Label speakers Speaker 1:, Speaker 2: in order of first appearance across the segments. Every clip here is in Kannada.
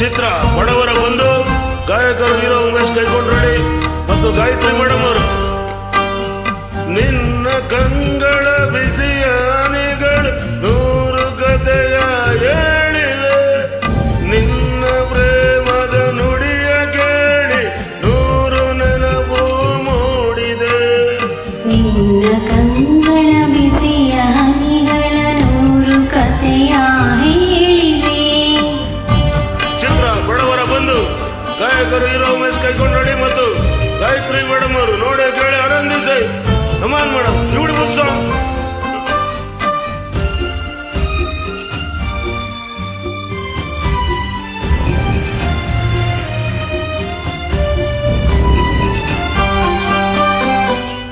Speaker 1: ಚಿತ್ರ ಬಡವರ ಬಂದು ಗಾಯಕರು ಹೀರೋ ಉಮೇಶ್ ಕೈಕೊಂಡ್ರಡಿ ಮತ್ತು ಗಾಯತ್ರಿ ಮೇಡಮ್ ನಿನ್ನ ಕಂಗಳ ಗಾಯಕರು ಹೀರೋ ಉಮೇಶ್ ಕೈಕೊಂಡಡಿ ಮತ್ತು ಗಾಯತ್ರಿ ಮೇಡಮ್ ಅವರು ನೋಡಿ ಕೇಳಿ ಆನಂದಿಸಿ. ನಮಾನ್ ಮೇಡಮ್ ಬುಕ್ ಉತ್ಸವ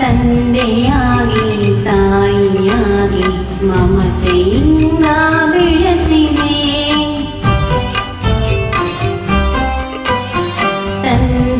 Speaker 2: ತಂದೆಯಾಗಿ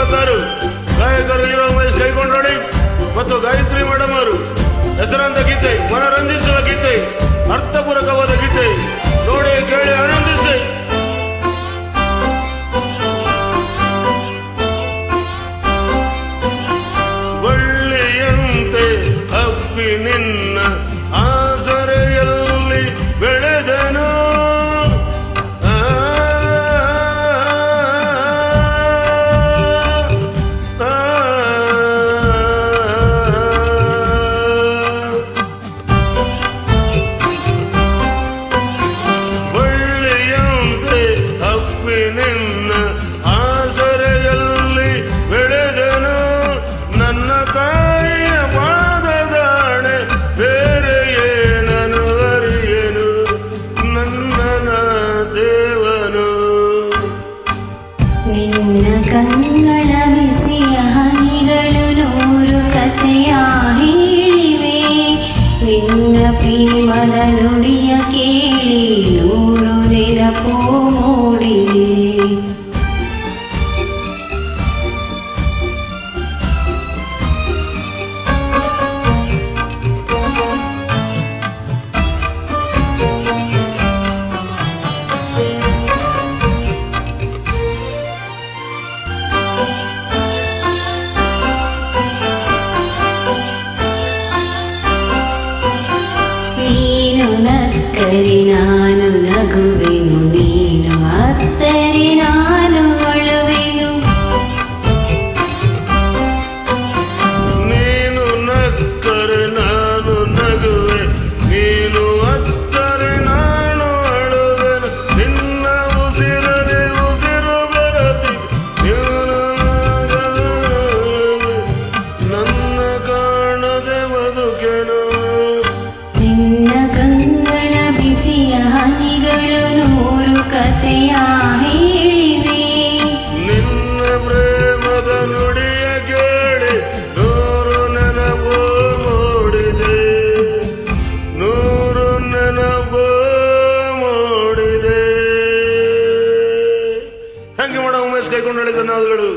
Speaker 1: ಎಪ್ಪತ್ತಾರು ಗಾಯಕರು ಉಮೇಶ್ ಕೈಗೊಂಡೋಡಿ ಮತ್ತು ಗಾಯತ್ರಿ ಮೇಡಮ್ ಅವರು ಹೆಸರಾಂತ ಗೀತೆ ಮನರಂಜಿಸುವ ಗೀತೆ ಅರ್ಥಪೂರ್ವಕವಾದ
Speaker 2: ಕಂಗಳ ಬಿಸಿಯ ಹನಿಗಳು ನೂರು ಕಥೆಯ ಹೇಳಿವೆ ನಿನ್ನ ಪ್ರೇಮದ ನುಡಿಯ ಕೇಳಿ చేరినాను నగు ಕಥೆಯ ಹೇಳಿವೆ
Speaker 1: ನಿನ್ನ ಪ್ರೇಮದ ನುಡಿಯ ಕೇಳಿ ನೂರು ನೆನಪು ಮೂಡಿದೆ. ನೂರು ನೆನಪು ಮೂಡಿದೆ. ಥ್ಯಾಂಕ್ ಮಾಡೋ ಉಮೇಶ್ ಕೈಕೊಂಡು ಧನ್ಯವಾದಗಳು